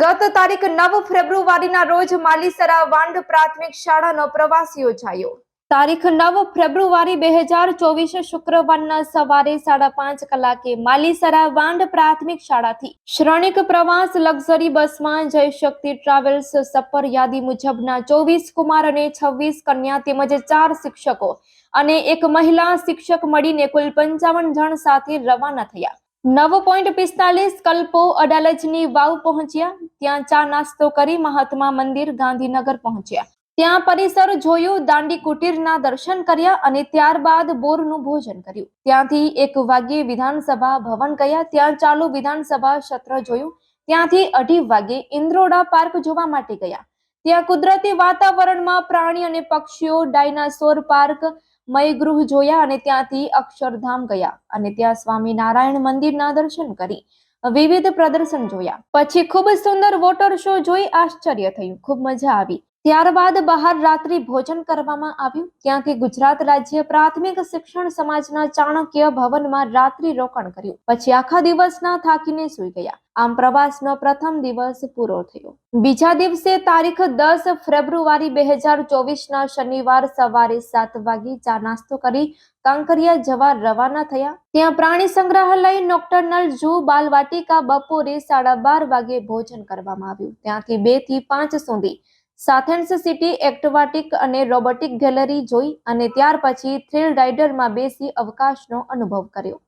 ગત તારીખ નવ ફેબ્રુઆરીના રોજ માલીસરા વાંડ પ્રાથમિક શાળાનો પ્રવાસ યોજાયો. તારીખ નવ ફેબ્રુઆરી બે હજાર ચોવીસ શુક્રવારના સવારે સાડા પાંચ કલાકે માલીસરા વાંડ પ્રાથમિક શાળાથી શ્રણિક પ્રવાસ લક્ઝરી બસમાં જય શક્તિ ટ્રાવેલ્સ સફર યાદી મુજબના ચોવીસ કુમાર અને છવ્વીસ કન્યા તેમજ ચાર શિક્ષકો અને એક મહિલા શિક્ષક મળીને કુલ પંચાવન જણ સાથે રવાના થયા. નવ પોઈન્ટ પિસ્તાલીસ કલ્પો અડાલજની વાવ પહોંચ્યા. ત્યાં ચા નાસ્તો કરી મહાત્મા મંદિર ગાંધીનગર પહોંચ્યા. ત્યાં પરિસર જોયું, દાંડી કુટીરના દર્શન કર્યા અને ત્યારબાદ બોરનું ભોજન કર્યું. ત્યાંથી એક વાગ્યે વિધાનસભા ભવન ગયા, ત્યાં ચાલુ વિધાનસભા સત્ર જોયું. ત્યાંથી અઢી વાગ્યે ઇન્દ્રોડા પાર્ક જોવા માટે ગયા. ત્યાં કુદરતી વાતાવરણમાં પ્રાણી અને પક્ષીઓ, ડાયનાસોર પાર્ક, મયગૃહ જોયા અને ત્યાંથી અક્ષરધામ ગયા અને ત્યાં સ્વામિનારાયણ મંદિરના દર્શન કરી. વિવિધ પ્રદર્શન જોયા. પછી ખૂબ સુંદર વોટર શો જોઈ આશ્ચર્ય થયું. ખૂબ મજા આવી. ત્યારબાદ બહાર રાત્રિ ભોજન કરવામાં આવ્યું ત્યાંથી ગુજરાત રાજ્ય પ્રાથમિક શિક્ષણ સમાજના ચાણક્ય ભવનમાં રાત્રિ રોકાણ કર્યું. પછી આખા દિવસના થાકીને સૂઈ ગયા. આમ પ્રવાસનો પ્રથમ દિવસ પૂરો થયો. બીજા દિવસે તારીખ દસ ફેબ્રુઆરી બે હજાર ચોવીસના શનિવાર સવારે સાત વાગે ચા નાસ્તો કરી કાંકરિયા જવા રવાના થયા. ત્યાં પ્રાણી સંગ્રહાલય નોક્ટર્નલ ઝૂ બાલવાટિકા બપોરે સાડા બાર વાગે ભોજન કરવામાં આવ્યું. ત્યાંથી બેથી પાંચ સુધી સાથેન્સ સિટી, એક્ટવાટિક અને રોબોટિક ગેલેરી જોઈ અને ત્યાર પછી થ્રિલ રાઇડરમાં બેસી અવકાશનો અનુભવ કર્યો.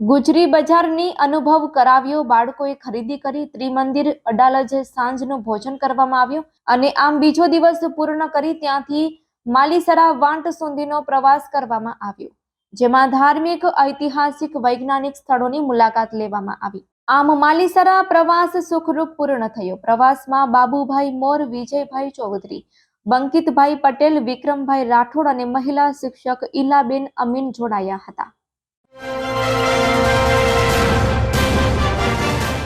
ગુજરી બજારની અનુભવ કરાવ્યો, બાળકોએ ખરીદી કરી, ત્રિમંદિર અડાલજ સાંજનું ભોજન કરવામાં આવ્યું અને આમ બીજો દિવસ પૂર્ણ કરી ત્યાંથી માલીસરા વાંટ સુધીનો પ્રવાસ કરવામાં આવ્યો, જેમાં ધાર્મિક, ઐતિહાસિક, વૈજ્ઞાનિક સ્થળોની મુલાકાત લેવામાં આવી. આમ માલીસરા પ્રવાસ સુખરૂપ પૂર્ણ થયો. પ્રવાસમાં બાબુભાઈ મોર, વિજયભાઈ ચૌધરી, બંકિતભાઈ પટેલ, વિક્રમભાઈ રાઠોડ અને મહિલા શિક્ષક ઈલાબેન અમીન જોડાયા હતા.